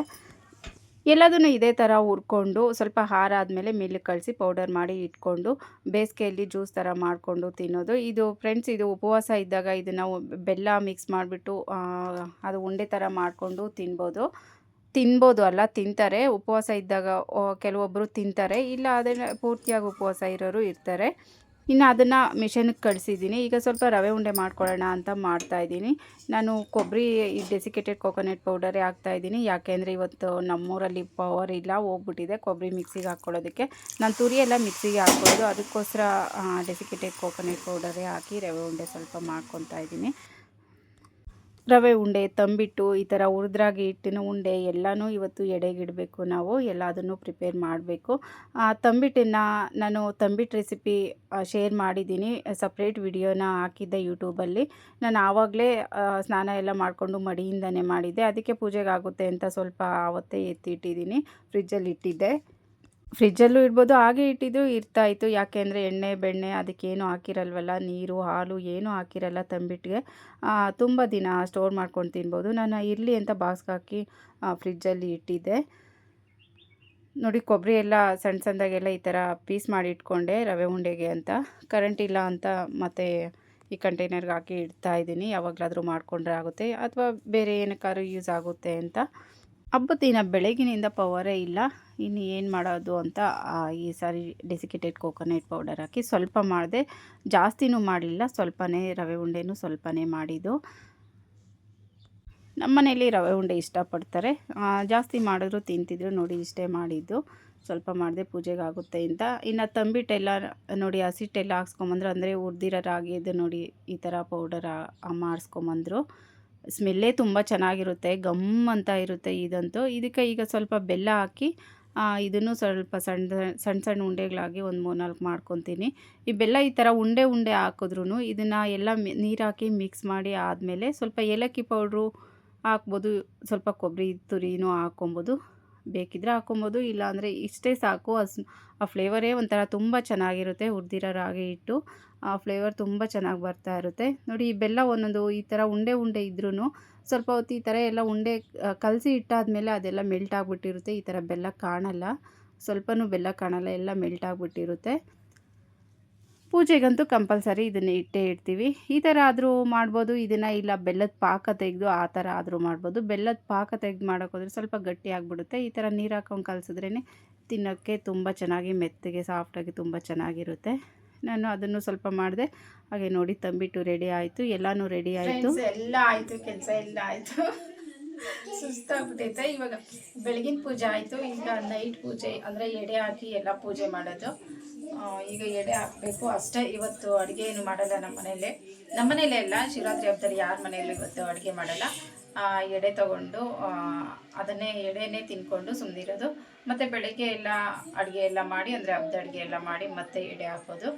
Speaker 1: ಎಲ್ಲದನ್ನು ಇದೇ ಥರ ಹುರ್ಕೊಂಡು ಸ್ವಲ್ಪ ಹಾರ ಆದಮೇಲೆ ಮಿಲ್ಕ್ ಕಳಿಸಿ ಪೌಡರ್ ಮಾಡಿ ಇಟ್ಕೊಂಡು ಬೇಸಿಗೆಯಲ್ಲಿ ಜ್ಯೂಸ್ ಥರ ಮಾಡಿಕೊಂಡು ತಿನ್ನೋದು. ಇದು ಫ್ರೆಂಡ್ಸ್ ಇದು ಉಪವಾಸ ಇದ್ದಾಗ ಇದನ್ನು ಬೆಲ್ಲ ಮಿಕ್ಸ್ ಮಾಡಿಬಿಟ್ಟು ಅದು ಉಂಡೆ ಥರ ಮಾಡಿಕೊಂಡು ತಿನ್ಬೋದು. ತಿನ್ಬೋದು ಅಲ್ಲ, ತಿಂತಾರೆ. ಉಪವಾಸ ಇದ್ದಾಗ ಕೆಲವೊಬ್ಬರು ತಿಂತಾರೆ. ಇಲ್ಲ ಅದನ್ನು ಪೂರ್ತಿಯಾಗಿ ಉಪವಾಸ ಇರೋರು ಇರ್ತಾರೆ. ಇನ್ನು ಅದನ್ನು ಮಿಷನ್ಗೆ ಕಳಿಸಿದ್ದೀನಿ. ಈಗ ಸ್ವಲ್ಪ ರವೆ ಉಂಡೆ ಮಾಡ್ಕೊಳ್ಳೋಣ ಅಂತ ಮಾಡ್ತಾ ಇದ್ದೀನಿ. ನಾನು ಕೊಬ್ಬರಿ, ಈ ಡೆಸಿಕೇಟೆಡ್ ಕೋಕೋನಟ್ ಪೌಡರೇ ಹಾಕ್ತಾಯಿದ್ದೀನಿ ಯಾಕೆಂದರೆ ಇವತ್ತು ನಮ್ಮೂರಲ್ಲಿ ಪವರ್ ಇಲ್ಲ, ಹೋಗ್ಬಿಟ್ಟಿದೆ ಕೊಬ್ಬರಿ ಮಿಕ್ಸಿಗೆ ಹಾಕ್ಕೊಳ್ಳೋದಕ್ಕೆ. ನಾನು ತುರಿ ಎಲ್ಲ ಮಿಕ್ಸಿಗೆ ಹಾಕ್ಕೊಳ್ಳೋದು. ಅದಕ್ಕೋಸ್ಕರ ಡೆಸಿಕೇಟೆಡ್ ಕೋಕೋನಟ್ ಪೌಡರೇ ಹಾಕಿ ರವೆ ಉಂಡೆ ಸ್ವಲ್ಪ ಮಾಡ್ಕೊತಾ ಇದ್ದೀನಿ. ರವೆ ಉಂಡೆ, ತಂಬಿಟ್ಟು ಈ ಥರ ಉರಿದ್ರಾಗಿ ಹಿಟ್ಟಿನ ಉಂಡೆ ಎಲ್ಲನೂ ಇವತ್ತು ಎಡೆಗಿಡಬೇಕು ನಾವು. ಎಲ್ಲ ಅದನ್ನು ಪ್ರಿಪೇರ್ ಮಾಡಬೇಕು. ತಂಬಿಟ್ಟನ್ನು ನಾನು ತಂಬಿಟ್ಟು ರೆಸಿಪಿ ಶೇರ್ ಮಾಡಿದ್ದೀನಿ. ಸಪ್ರೇಟ್ ವಿಡಿಯೋನ ಹಾಕಿದ್ದೆ ಯೂಟ್ಯೂಬಲ್ಲಿ. ನಾನು ಆವಾಗಲೇ ಸ್ನಾನ ಎಲ್ಲ ಮಾಡಿಕೊಂಡು ಮಡಿಯಿಂದನೇ ಮಾಡಿದ್ದೆ. ಅದಕ್ಕೆ ಪೂಜೆಗೆ ಆಗುತ್ತೆ ಅಂತ ಸ್ವಲ್ಪ ಆವತ್ತೇ ಎತ್ತಿಟ್ಟಿದ್ದೀನಿ. ಫ್ರಿಜ್ಜಲ್ಲಿ ಇಟ್ಟಿದ್ದೆ. ಫ್ರಿಜ್ಜಲ್ಲೂ ಇಡ್ಬೋದು ಹಾಗೆ ಇಟ್ಟಿದ್ದು ಇರ್ತಾಯಿತ್ತು. ಯಾಕೆಂದರೆ ಎಣ್ಣೆ, ಬೆಣ್ಣೆ ಅದಕ್ಕೇನು ಹಾಕಿರಲ್ವಲ್ಲ, ನೀರು, ಹಾಲು ಏನೂ ಹಾಕಿರಲ್ಲ ತಂಬಿಟ್ಟಿಗೆ ತುಂಬ ದಿನ ಸ್ಟೋರ್ ಮಾಡ್ಕೊಂಡು ತಿನ್ಬೋದು. ನಾನು ಇರಲಿ ಅಂತ ಬಾಸ್ಗೆ ಹಾಕಿ ಫ್ರಿಜ್ಜಲ್ಲಿ ಇಟ್ಟಿದ್ದೆ. ನೋಡಿ, ಕೊಬ್ಬರಿ ಎಲ್ಲ ಸಣ್ಣ ಸಣ್ಣದಾಗೆಲ್ಲ ಈ ಥರ ಪೀಸ್ ಮಾಡಿ ಇಟ್ಕೊಂಡೆ ರವೆ ಉಂಡೆಗೆ ಅಂತ. ಕರೆಂಟ್ ಇಲ್ಲ ಅಂತ ಮತ್ತೆ ಈ ಕಂಟೈನರ್ಗೆ ಹಾಕಿ ಇಡ್ತಾ ಇದ್ದೀನಿ. ಯಾವಾಗಲಾದರೂ ಮಾಡಿಕೊಂಡ್ರೆ ಆಗುತ್ತೆ. ಅಥವಾ ಬೇರೆ ಏನಕ್ಕಾದ್ರೂ ಯೂಸ್ ಆಗುತ್ತೆ ಅಂತ. ಹಬ್ಬದ ದಿನ ಬೆಳಗಿನಿಂದ ಪವರೇ ಇಲ್ಲ. ಇನ್ನು ಏನು ಮಾಡೋದು ಅಂತ ಈ ಸಾರಿ ಡೆಸಿಕೇಟೆಡ್ ಕೋಕೋನಟ್ ಪೌಡರ್ ಹಾಕಿ ಸ್ವಲ್ಪ ಮಾಡಿದೆ. ಜಾಸ್ತಿನೂ ಮಾಡಲಿಲ್ಲ, ಸ್ವಲ್ಪನೇ ರವೆ ಉಂಡೆನೂ ಸ್ವಲ್ಪನೇ ಮಾಡಿದ್ದು. ನಮ್ಮ ಮನೆಯಲ್ಲಿ ರವೆ ಉಂಡೆ ಇಷ್ಟಪಡ್ತಾರೆ. ಜಾಸ್ತಿ ಮಾಡಿದ್ರು ತಿಂತಿದ್ರು, ನೋಡಿ ಇಷ್ಟೇ ಮಾಡಿದ್ದು. ಸ್ವಲ್ಪ ಮಾಡಿದೆ, ಪೂಜೆಗಾಗುತ್ತೆ ಅಂತ. ಇನ್ನು ತಂಬಿಟ್ಟೆಲ್ಲ, ನೋಡಿ ಹಸಿಟ್ಟೆಲ್ಲ ಹಾಕ್ಸ್ಕೊಂಬಂದ್ರು, ಅಂದರೆ ಉರ್ದಿರೋ ರಾಗಿದ್ದು ನೋಡಿ ಈ ಥರ ಪೌಡರ್ ಮಾಡಿಸ್ಕೊಂಬಂದ್ರು. ಸ್ಮೆಲ್ಲೇ ತುಂಬ ಚೆನ್ನಾಗಿರುತ್ತೆ, ಗಮ್ ಅಂತ ಇರುತ್ತೆ ಇದಂತೂ. ಇದಕ್ಕೆ ಈಗ ಸ್ವಲ್ಪ ಬೆಲ್ಲ ಹಾಕಿ ಇದನ್ನು ಸ್ವಲ್ಪ ಸಣ್ಣ ಸಣ್ಣ ಸಣ್ಣ ಉಂಡೆಗಳಾಗಿ ಒಂದು ಮೂರು ನಾಲ್ಕು ಮಾಡ್ಕೊತೀನಿ. ಈ ಬೆಲ್ಲ ಈ ಥರ ಉಂಡೆ ಉಂಡೆ ಹಾಕಿದ್ರೂ ಇದನ್ನು ಎಲ್ಲ ನೀರು ಹಾಕಿ ಮಿಕ್ಸ್ ಮಾಡಿ ಆದಮೇಲೆ ಸ್ವಲ್ಪ ಏಲಕ್ಕಿ ಪೌಡ್ರು ಹಾಕ್ಬೋದು, ಸ್ವಲ್ಪ ಕೊಬ್ಬರಿ ತುರಿನೂ ಹಾಕ್ಕೊಬೋದು. ಬೇಕಿದ್ರೆ ಹಾಕ್ಕೊಬೋದು ಇಲ್ಲಾಂದರೆ ಇಷ್ಟೇ ಸಾಕು. ಅಸ್, ಆ ಫ್ಲೇವರೇ ಒಂಥರ ತುಂಬ ಚೆನ್ನಾಗಿರುತ್ತೆ ಹುರಿದಿರೋ ರಾಗಿ ಹಿಟ್ಟು. ಆ ಫ್ಲೇವರ್ ತುಂಬ ಚೆನ್ನಾಗಿ ಬರ್ತಾ ಇರುತ್ತೆ. ನೋಡಿ, ಈ ಬೆಲ್ಲ ಒಂದೊಂದು ಈ ಥರ ಉಂಡೆ ಉಂಡೆ ಇದ್ರೂ ಸ್ವಲ್ಪ ಹೊತ್ತು ಈ ಥರ ಎಲ್ಲ ಉಂಡೆ ಕಲಸಿ ಇಟ್ಟಾದಮೇಲೆ ಅದೆಲ್ಲ ಮೆಲ್ಟ್ ಆಗಿಬಿಟ್ಟಿರುತ್ತೆ. ಈ ಥರ ಬೆಲ್ಲ ಕಾಣಲ್ಲ. ಸ್ವಲ್ಪನೂ ಬೆಲ್ಲ ಕಾಣಲ್ಲ, ಎಲ್ಲ ಮೆಲ್ಟ್ ಆಗಿಬಿಟ್ಟಿರುತ್ತೆ. ಪೂಜೆಗಂತೂ ಕಂಪಲ್ಸರಿ ಇದನ್ನು ಇಟ್ಟೇ ಇಡ್ತೀವಿ. ಈ ಥರ ಆದರೂ ಮಾಡ್ಬೋದು. ಇದನ್ನು ಇಲ್ಲ, ಬೆಲ್ಲದ ಪಾಕ ತೆಗೆದು ಆ ಥರ ಆದರೂ ಮಾಡ್ಬೋದು. ಬೆಲ್ಲದ ಪಾಕ ತೆಗೆದು ಮಾಡೋಕ್ಕೋದ್ರೆ ಸ್ವಲ್ಪ ಗಟ್ಟಿ ಆಗಿಬಿಡುತ್ತೆ. ಈ ಥರ ನೀರು ಹಾಕೊಂಡು ಕಲಸಿದ್ರೇ ತಿನ್ನೋಕ್ಕೆ ತುಂಬ ಚೆನ್ನಾಗಿ, ಮೆತ್ತಗೆ ಸಾಫ್ಟಾಗಿ ತುಂಬ ಚೆನ್ನಾಗಿರುತ್ತೆ. ನಾನು ಅದನ್ನು ಸ್ವಲ್ಪ ಮಾಡಿದೆ. ಹಾಗೆ ನೋಡಿ, ತಂಬಿಟ್ಟು ರೆಡಿ ಆಯಿತು. ಎಲ್ಲನೂ ರೆಡಿ ಆಯಿತು.
Speaker 3: ಎಲ್ಲ ಆಯಿತು. ಕೆಲಸ ಎಲ್ಲ ಆಯಿತು. ಸುಸ್ತಾಗ್ಬಿಟ್ಟೈತೆ. ಇವಾಗ ಬೆಳಗಿನ ಪೂಜೆ ಆಯಿತು. ಈಗ ನೈಟ್ ಪೂಜೆ, ಅಂದರೆ ಎಡೆ ಹಾಕಿ ಎಲ್ಲ ಪೂಜೆ ಮಾಡೋದು. ಈಗ ಎಡೆ ಹಾಕಬೇಕು. ಅಷ್ಟೇ ಇವತ್ತು ಅಡುಗೆ ಏನು ಮಾಡಲ್ಲ ನಮ್ಮ ಮನೇಲಿ ನಮ್ಮ ಮನೇಲೇ ಅಲ್ಲ, ಶಿವರಾತ್ರಿ ಹಬ್ಬದಲ್ಲಿ ಯಾರ ಮನೆಯಲ್ಲೂ ಇವತ್ತು ಅಡುಗೆ ಮಾಡಲ್ಲ. ಎಡೆ ತಗೊಂಡು ಅದನ್ನೇ ಎಡೆನೇ ತಿನ್ಕೊಂಡು ಸುಮ್ಮನಿರೋದು ಮತ್ತು ಬೆಳಗ್ಗೆ ಎಲ್ಲ ಅಡುಗೆ ಎಲ್ಲ ಮಾಡಿ, ಅಂದರೆ ಹಬ್ಬದ ಅಡುಗೆ ಎಲ್ಲ ಮಾಡಿ ಮತ್ತೆ ಎಡೆ ಹಾಕೋದು.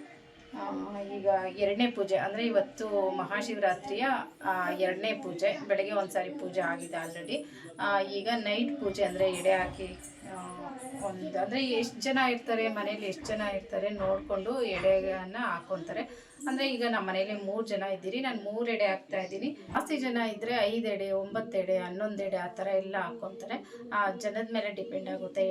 Speaker 3: ಈಗ ಎರಡನೇ ಪೂಜೆ, ಅಂದರೆ ಇವತ್ತು ಮಹಾಶಿವರಾತ್ರಿಯ ಎರಡನೇ ಪೂಜೆ, ಬೆಳಗ್ಗೆ ಒಂದು ಸಾರಿ ಪೂಜೆ ಆಗಿದೆ ಆಲ್ರೆಡಿ ಈಗ ನೈಟ್ ಪೂಜೆ ಅಂದರೆ ಎಡೆ ಹಾಕಿ ಒಂದು ಅಂದರೆ ಎಷ್ಟು ಜನ ಇರ್ತಾರೆ, ಮನೇಲಿ ಎಷ್ಟು ಜನ ಇರ್ತಾರೆ ನೋಡಿಕೊಂಡು ಎಡೆಯನ್ನು ಹಾಕ್ಕೊತಾರೆ ಅಂದರೆ ಈಗ ನಮ್ಮ ಮನೇಲಿ ಮೂರು ಜನ ಇದ್ದೀರಿ, ನಾನು ಮೂರು ಎಡೆ ಹಾಕ್ತಾ ಇದ್ದೀನಿ. ಜಾಸ್ತಿ ಜನ ಇದ್ದರೆ ಐದು ಎಡೆ, ಒಂಬತ್ತು ಎಡೆ, ಹನ್ನೊಂದು ಎಡೆ ಆ ಥರ ಎಲ್ಲ ಹಾಕ್ಕೊತಾರೆ ಆ ಜನದ ಮೇಲೆ ಡಿಪೆಂಡ್ ಆಗುತ್ತೆ,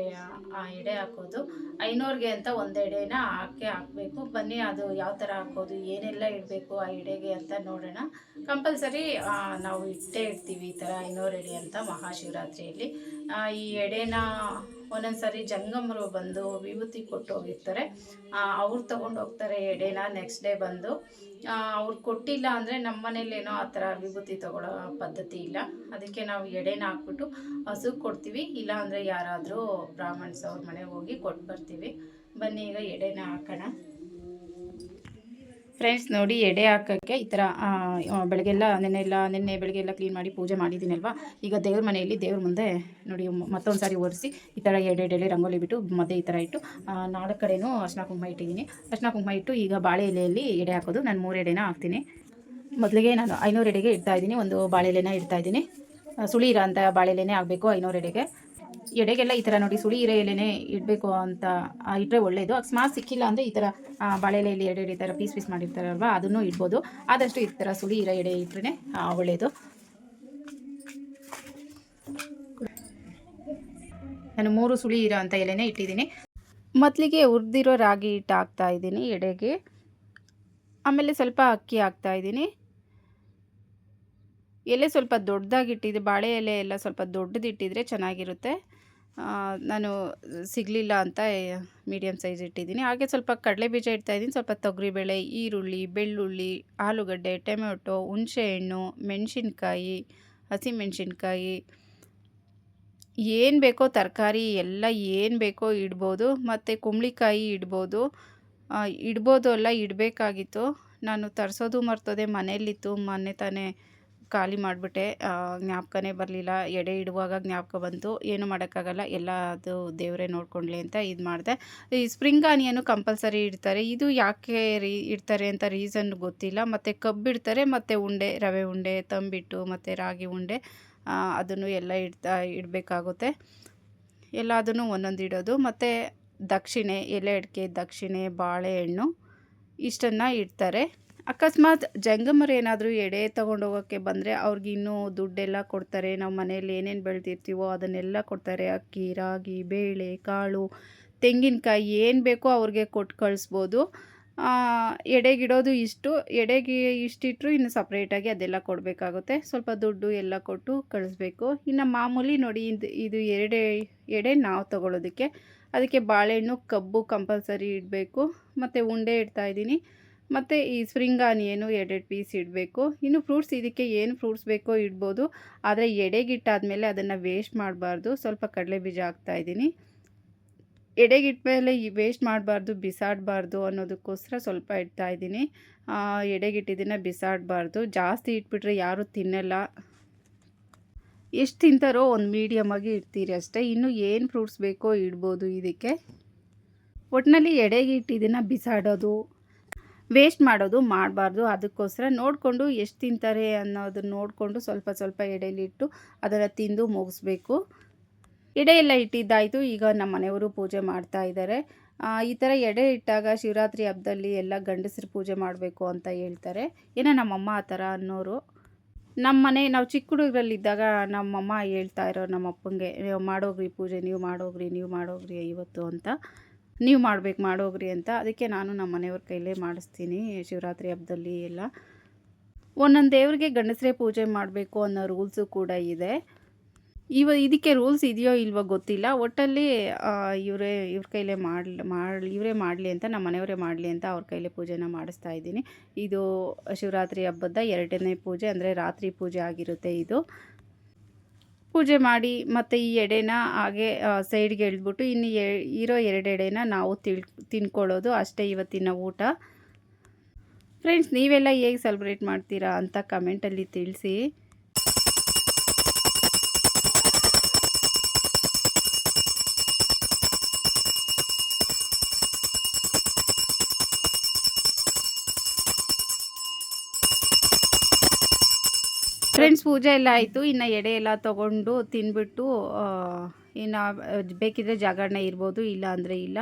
Speaker 3: ಆ ಎಡೆ ಹಾಕೋದು. ಐನೂರಿಗೆ ಅಂತ ಒಂದು ಎಡೆನ ಹಾಕೇ ಹಾಕಬೇಕು. ಬನ್ನಿ, ಅದು ಯಾವ ಥರ ಹಾಕೋದು, ಏನೆಲ್ಲ ಇಡಬೇಕು ಆ ಎಡೆಗೆ ಅಂತ ನೋಡೋಣ. ಕಂಪಲ್ಸರಿ ನಾವು ಇಟ್ಟೇ ಇರ್ತೀವಿ ಈ ಥರ ಐನೂರು ಎಡೆ ಅಂತ ಮಹಾಶಿವರಾತ್ರಿಯಲ್ಲಿ. ಈ ಎಡೆನ ಒಂದೊಂದು ಸಾರಿ ಜಂಗಮರು ಬಂದು ವಿಭೂತಿ ಕೊಟ್ಟು ಹೋಗಿರ್ತಾರೆ ಅವ್ರು ತಗೊಂಡು ಹೋಗ್ತಾರೆ, ಎಡೆನ ನೆಕ್ಸ್ಟ್ ಡೇ ಬಂದು. ಅವ್ರು ಕೊಟ್ಟಿಲ್ಲ ಅಂದರೆ ನಮ್ಮ ಮನೇಲೇನೋ ಆ ಥರ ವಿಭೂತಿ ತಗೊಳ್ಳೋ ಪದ್ಧತಿ ಇಲ್ಲ. ಅದಕ್ಕೆ ನಾವು ಎಡೆನ ಹಾಕ್ಬಿಟ್ಟು ಹಸು ಕೊಡ್ತೀವಿ. ಇಲ್ಲ ಅಂದರೆ ಯಾರಾದರೂ ಬ್ರಾಹ್ಮಣ್ಸ್ ಅವ್ರ ಮನೆಗೆ ಹೋಗಿ ಕೊಟ್ಟು ಬರ್ತೀವಿ. ಬನ್ನಿ, ಈಗ ಎಡೆನ ಹಾಕೋಣ. ಫ್ರೆಂಡ್ಸ್ ನೋಡಿ ಎಡೆ ಹಾಕೋಕ್ಕೆ ಈ ಥರ ಬೆಳಗ್ಗೆಲ್ಲ ನೆನ್ನೆ ಎಲ್ಲ, ನಿನ್ನೆ ಬೆಳಗ್ಗೆ ಎಲ್ಲ ಕ್ಲೀನ್ ಮಾಡಿ ಪೂಜೆ ಮಾಡಿದ್ದೀನಲ್ವಾ? ಈಗ ದೇವ್ರ ಮನೆಯಲ್ಲಿ ದೇವ್ರ ಮುಂದೆ ನೋಡಿ ಮತ್ತೊಂದು ಸಾರಿ ಒರೆಸಿ ಈ ಥರ ಎಡೆ ಎಡೆ ರಂಗೋಲಿ ಬಿಟ್ಟು ಮಧ್ಯೆ ಈ ಥರ ಇಟ್ಟು ನಾಲ್ಕು ಕಡೆನೂ ಅರ್ಶಿನ ಕುಂಕುಮ ಇಟ್ಟಿದ್ದೀನಿ. ಅರ್ಶಿನ ಕುಂಕುಮ ಇಟ್ಟು ಈಗ ಬಾಳೆ ಎಲೆಯಲ್ಲಿ ಎಡೆ ಹಾಕೋದು. ನಾನು ಮೂರು ಎಡೆನ ಹಾಕ್ತೀನಿ. ಮೊದಲಿಗೆ ನಾನು ಐನೂರು ಎಡೆಗೆ ಇಡ್ತಾಯಿದ್ದೀನಿ ಒಂದು ಬಾಳೆ ಎಲೆನ ಇಡ್ತಾ ಇದ್ದೀನಿ. ಸುಳಿರ ಸುಳಿ ಇರೋ ಅಂಥ ಬಾಳೆ ಎಲೆನೇ ಆಗಬೇಕು ಐನೂರು ಎಡೆಗೆ. ಎಡೆಗೆಲ್ಲ ಈ ಥರ ನೋಡಿ ಸುಳಿ ಇರೋ ಎಲೆನೇ ಇಡಬೇಕು ಅಂತ ಇಟ್ಟರೆ ಒಳ್ಳೆಯದು ಅಕಸ್ಮಾತ್ ಸಿಕ್ಕಿಲ್ಲ ಅಂದರೆ ಈ ಥರ ಬಾಳೆ ಎಲೆಯಲ್ಲಿ ಎಡೆ ಎಡೆ ಥರ ಪೀಸ್ ಪೀಸ್ ಮಾಡಿರ್ತಾರಲ್ವ, ಅದನ್ನು ಇಡ್ಬೋದು. ಆದಷ್ಟು ಈ ಥರ ಸುಳಿ ಇರೋ ಎಡೆ ಇಟ್ರೆ ಒಳ್ಳೆಯದು ನಾನು ಮೂರು ಸುಳಿ ಇರೋ ಅಂತ ಎಲೆನೇ ಇಟ್ಟಿದ್ದೀನಿ.
Speaker 1: ಮೊದಲಿಗೆ ಹುರಿದಿರೋ ರಾಗಿ ಹಿಟ್ಟು ಹಾಕ್ತಾ ಇದ್ದೀನಿ ಎಡೆಗೆ. ಆಮೇಲೆ ಸ್ವಲ್ಪ ಅಕ್ಕಿ ಹಾಕ್ತಾ ಇದ್ದೀನಿ. ಎಲೆ ಸ್ವಲ್ಪ ದೊಡ್ಡದಾಗಿ ಇಟ್ಟಿದ್ದೆ ಬಾಳೆ ಎಲೆ ಎಲ್ಲ ಸ್ವಲ್ಪ ದೊಡ್ಡದಿಟ್ಟಿದ್ರೆ ಚೆನ್ನಾಗಿರುತ್ತೆ. ನಾನು ಸಿಗಲಿಲ್ಲ ಅಂತ ಮೀಡಿಯಮ್ ಸೈಜ್ ಇಟ್ಟಿದ್ದೀನಿ. ಹಾಗೆ ಸ್ವಲ್ಪ ಕಡಲೆ ಬೀಜ ಇಡ್ತಾಯಿದ್ದೀನಿ ಸ್ವಲ್ಪ ತೊಗರಿಬೇಳೆ, ಈರುಳ್ಳಿ, ಬೆಳ್ಳುಳ್ಳಿ, ಆಲೂಗಡ್ಡೆ, ಟೊಮೆಟೊ, ಹುಣಸೆಹಣ್ಣು, ಮೆಣಸಿನ್ಕಾಯಿ ಹಸಿಮೆಣಸಿನ್ಕಾಯಿ ಏನು ಬೇಕೋ ತರಕಾರಿ ಎಲ್ಲ ಏನು ಬೇಕೋ ಇಡ್ಬೋದು. ಮತ್ತು ಕುಂಬಳಿಕಾಯಿ ಇಡ್ಬೋದು. ಇಡ್ಬೋದು ಅಲ್ಲ, ಇಡಬೇಕಾಗಿತ್ತು. ನಾನು ತರಿಸೋದು ಮರ್ತೋದೆ ಮನೇಲಿತ್ತು ಮೊನ್ನೆ ತಾನೇ ಖಾಲಿ ಮಾಡಿಬಿಟ್ಟೆ. ಜ್ಞಾಪಕನೇ ಬರಲಿಲ್ಲ. ಎಡೆ ಇಡುವಾಗ ಜ್ಞಾಪಕ ಬಂತು. ಏನು ಮಾಡೋಕ್ಕಾಗಲ್ಲ. ಎಲ್ಲ ಅದು ದೇವರೇ ನೋಡ್ಕೊಂಡ್ಲಿ ಅಂತ ಇದು ಮಾಡಿದೆ. ಈ ಸ್ಪ್ರಿಂಗ್ ಆನಿಯನ್ನು ಕಂಪಲ್ಸರಿ ಇಡ್ತಾರೆ. ಇದು ಯಾಕೆ ರೀ, ಇಡ್ತಾರೆ ಅಂತ ರೀಸನ್ ಗೊತ್ತಿಲ್ಲ. ಮತ್ತು ಕಬ್ಬಿಡ್ತಾರೆ ಮತ್ತು ಉಂಡೆ, ರವೆ ಉಂಡೆ, ತಂಬಿಟ್ಟು, ಮತ್ತು ರಾಗಿ ಉಂಡೆ ಅದನ್ನು ಎಲ್ಲ ಇಡ್ತಾ, ಇಡಬೇಕಾಗುತ್ತೆ. ಎಲ್ಲ ಅದನ್ನು ಒಂದೊಂದು ಇಡೋದು. ಮತ್ತು ದಕ್ಷಿಣೆ, ಎಲೆ ಅಡಿಕೆ, ದಕ್ಷಿಣೆ, ಬಾಳೆಹಣ್ಣು, ಇಷ್ಟನ್ನು ಇಡ್ತಾರೆ. ಅಕಸ್ಮಾತ್ ಜಂಗಮರು ಏನಾದರೂ ಎಡೆ ತೊಗೊಂಡೋಗೋಕ್ಕೆ ಬಂದರೆ ಅವ್ರಿಗೆ ಇನ್ನೂ ದುಡ್ಡೆಲ್ಲ ಕೊಡ್ತಾರೆ. ನಾವು ಮನೇಲಿ ಏನೇನು ಬೆಳೆದಿರ್ತೀವೋ ಅದನ್ನೆಲ್ಲ ಕೊಡ್ತಾರೆ. ಅಕ್ಕಿ, ರಾಗಿ, ಬೇಳೆ, ಕಾಳು, ತೆಂಗಿನಕಾಯಿ ಏನು ಬೇಕೋ ಅವ್ರಿಗೆ ಕೊಟ್ಟು ಕಳಿಸ್ಬೋದು. ಎಡೆಗಿಡೋದು ಇಷ್ಟು. ಎಡೆಗೆ ಇಷ್ಟಿಟ್ಟರು ಇನ್ನು ಸಪ್ರೇಟಾಗಿ ಅದೆಲ್ಲ ಕೊಡಬೇಕಾಗುತ್ತೆ. ಸ್ವಲ್ಪ ದುಡ್ಡು ಎಲ್ಲ ಕೊಟ್ಟು ಕಳಿಸ್ಬೇಕು. ಇನ್ನು ಮಾಮೂಲಿ ನೋಡಿ ಇದು ಇದು ಎರಡೆ, ಎಡೆ ನಾವು ತಗೊಳ್ಳೋದಕ್ಕೆ ಅದಕ್ಕೆ ಬಾಳೆಹಣ್ಣು ಕಬ್ಬು ಕಂಪಲ್ಸರಿ ಇಡಬೇಕು. ಮತ್ತು ಉಂಡೆ ಇಡ್ತಾ ಇದ್ದೀನಿ. ಮತ್ತು ಈ ಸ್ಪ್ರಿಂಗ್ ಆನಿಯನು ಎರಡೆರಡು ಪೀಸ್ ಇಡಬೇಕು. ಇನ್ನು ಫ್ರೂಟ್ಸ್ ಇದಕ್ಕೆ ಏನು ಫ್ರೂಟ್ಸ್ ಬೇಕೋ ಇಡ್ಬೋದು. ಆದರೆ ಎಡೆಗಿಟ್ಟಾದಮೇಲೆ ಅದನ್ನು ವೇಸ್ಟ್ ಮಾಡಬಾರ್ದು. ಸ್ವಲ್ಪ ಕಡಲೆ ಬೀಜ ಹಾಕ್ತಾಯಿದ್ದೀನಿ ಈ ವೇಸ್ಟ್ ಮಾಡಬಾರ್ದು, ಬಿಸಾಡಬಾರ್ದು ಅನ್ನೋದಕ್ಕೋಸ್ಕರ ಸ್ವಲ್ಪ ಇಡ್ತಾ ಇದ್ದೀನಿ. ಎಡೆಗಿಟ್ಟಿದ್ದನ್ನು ಬಿಸಾಡಬಾರ್ದು. ಜಾಸ್ತಿ ಇಟ್ಬಿಟ್ರೆ ಯಾರೂ ತಿನ್ನಲ್ಲ. ಎಷ್ಟು ತಿಂತಾರೋ ಒಂದು ಮೀಡಿಯಮಾಗಿ ಇಡ್ತೀರಿ ಅಷ್ಟೇ. ಇನ್ನು ಏನು ಫ್ರೂಟ್ಸ್ ಬೇಕೋ ಇಡ್ಬೋದು ಇದಕ್ಕೆ. ಒಟ್ಟಿನಲ್ಲಿ ಎಡೆಗಿಟ್ಟಿದ್ದನ್ನು ಬಿಸಾಡೋದು ವೇಸ್ಟ್ ಮಾಡೋದು ಮಾಡಬಾರ್ದು. ಅದಕ್ಕೋಸ್ಕರ ನೋಡಿಕೊಂಡು ಎಷ್ಟು ತಿಂತಾರೆ ಅನ್ನೋದನ್ನ ನೋಡಿಕೊಂಡು ಸ್ವಲ್ಪ ಸ್ವಲ್ಪ ಎಡೆಯಲ್ಲಿಟ್ಟು ಅದನ್ನು ತಿಂದು ಮುಗಿಸ್ಬೇಕು. ಎಡೆ ಎಲ್ಲ ಇಟ್ಟಿದ್ದಾಯಿತು. ಈಗ ನಮ್ಮ ಮನೆಯವರು ಪೂಜೆ ಮಾಡ್ತಾ ಇದ್ದಾರೆ. ಈ ಥರ ಎಡೆ ಇಟ್ಟಾಗ ಶಿವರಾತ್ರಿ ಹಬ್ಬದಲ್ಲಿ ಎಲ್ಲ ಗಂಡಸರು ಪೂಜೆ ಮಾಡಬೇಕು ಅಂತ ಹೇಳ್ತಾರೆ. ಏನೋ ನಮ್ಮಮ್ಮ ಆ ಥರ ಅನ್ನೋರು. ನಮ್ಮ ಮನೆ, ನಾವು ಚಿಕ್ಕ ಹುಡುಗರಲ್ಲಿದ್ದಾಗ ನಮ್ಮಮ್ಮ ಹೇಳ್ತಾ ಇರೋ ನಮ್ಮ ಅಪ್ಪಂಗೆ ನೀವು ಮಾಡೋಗ್ರಿ ಪೂಜೆ, ನೀವು ಮಾಡೋಗ್ರಿ ನೀವು ಮಾಡೋಗ್ರಿ ಇವತ್ತು ಅಂತ. ನೀವು ಮಾಡ್ಬೇಕು, ಮಾಡೋಗ್ರಿ ಅಂತ ಅದಕ್ಕೆ ನಾನು ನಮ್ಮ ಮನೆಯವ್ರ ಕೈಲೇ ಮಾಡಿಸ್ತೀನಿ ಶಿವರಾತ್ರಿ ಹಬ್ಬದಲ್ಲಿ ಎಲ್ಲ. ಒಂದೊಂದು ದೇವ್ರಿಗೆ ಗಂಡಸರೇ ಪೂಜೆ ಮಾಡಬೇಕು ಅನ್ನೋ ರೂಲ್ಸು ಕೂಡ ಇದೆ. ಇವ ಇದಕ್ಕೆ ರೂಲ್ಸ್ ಇದೆಯೋ ಇಲ್ವೋ ಗೊತ್ತಿಲ್ಲ. ಒಟ್ಟಲ್ಲಿ ಇವರೇ, ಇವ್ರ ಕೈಲೇ ಮಾಡಲಿ ಮಾಡಲಿ, ಇವರೇ ಮಾಡಲಿ ಅಂತ, ನಮ್ಮ ಮನೆಯವರೇ ಮಾಡಲಿ ಅಂತ ಅವ್ರ ಕೈಲೇ ಪೂಜೆನ ಮಾಡಿಸ್ತಾ ಇದ್ದೀನಿ. ಇದು ಶಿವರಾತ್ರಿ ಹಬ್ಬದ ಎರಡನೇ ಪೂಜೆ, ಅಂದರೆ ರಾತ್ರಿ ಪೂಜೆ ಆಗಿರುತ್ತೆ ಇದು. ಪೂಜೆ ಮಾಡಿ ಮತ್ತು ಈ ಎಡೆನ ಹಾಗೆ ಸೈಡ್ಗೆ ಎಳೆದ್ಬಿಟ್ಟು ಇನ್ನು ಎ, ಇರೋ ಎರಡು ಎಡೆನ ನಾವು ತಿಳ್, ತಿನ್ಕೊಳ್ಳೋದು ಅಷ್ಟೇ ಇವತ್ತಿನ ಊಟ. ಫ್ರೆಂಡ್ಸ್ ನೀವೆಲ್ಲ ಹೇಗೆ ಸೆಲೆಬ್ರೇಟ್ ಮಾಡ್ತೀರಾ ಅಂತ ಕಮೆಂಟಲ್ಲಿ ತಿಳಿಸಿ. ಪೂಜೆ ಎಲ್ಲ ಆಯಿತು. ಇನ್ನು ಎಡೆ ಎಲ್ಲ ತೊಗೊಂಡು ತಿನ್ಬಿಟ್ಟು ಇನ್ನು ಬೇಕಿದ್ರೆ ಜಾಗರಣೆ ಇರ್ಬೋದು, ಇಲ್ಲ ಅಂದರೆ ಇಲ್ಲ.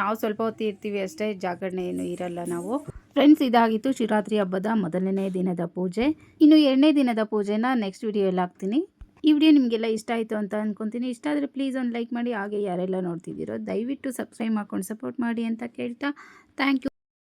Speaker 1: ನಾವು ಸ್ವಲ್ಪ ಹೊತ್ತು ಇರ್ತೀವಿ ಅಷ್ಟೇ, ಜಾಗರಣೆ ಏನು ಇರಲ್ಲ ನಾವು. ಫ್ರೆಂಡ್ಸ್ ಇದಾಗಿತ್ತು ಶಿವರಾತ್ರಿ ಹಬ್ಬದ ಮೊದಲನೇ ದಿನದ ಪೂಜೆ. ಇನ್ನು ಎರಡನೇ ದಿನದ ಪೂಜೆನ ನೆಕ್ಸ್ಟ್ ವಿಡಿಯೋಲ್ಲಿ ಹಾಕ್ತೀನಿ. ಈ ವಿಡಿಯೋ ನಿಮಗೆಲ್ಲ ಇಷ್ಟ ಆಯಿತು ಅಂತ ಅಂದ್ಕೊತೀನಿ ಇಷ್ಟ ಆದರೆ ಪ್ಲೀಸ್ ಒಂದು ಲೈಕ್ ಮಾಡಿ, ಹಾಗೆ ಯಾರೆಲ್ಲ ನೋಡ್ತಿದ್ದೀರೋ, ದಯವಿಟ್ಟು ಸಬ್ಸ್ಕ್ರೈಬ್ ಮಾಡ್ಕೊಂಡು ಸಪೋರ್ಟ್ ಮಾಡಿ ಅಂತ ಕೇಳ್ತಾ. Thank you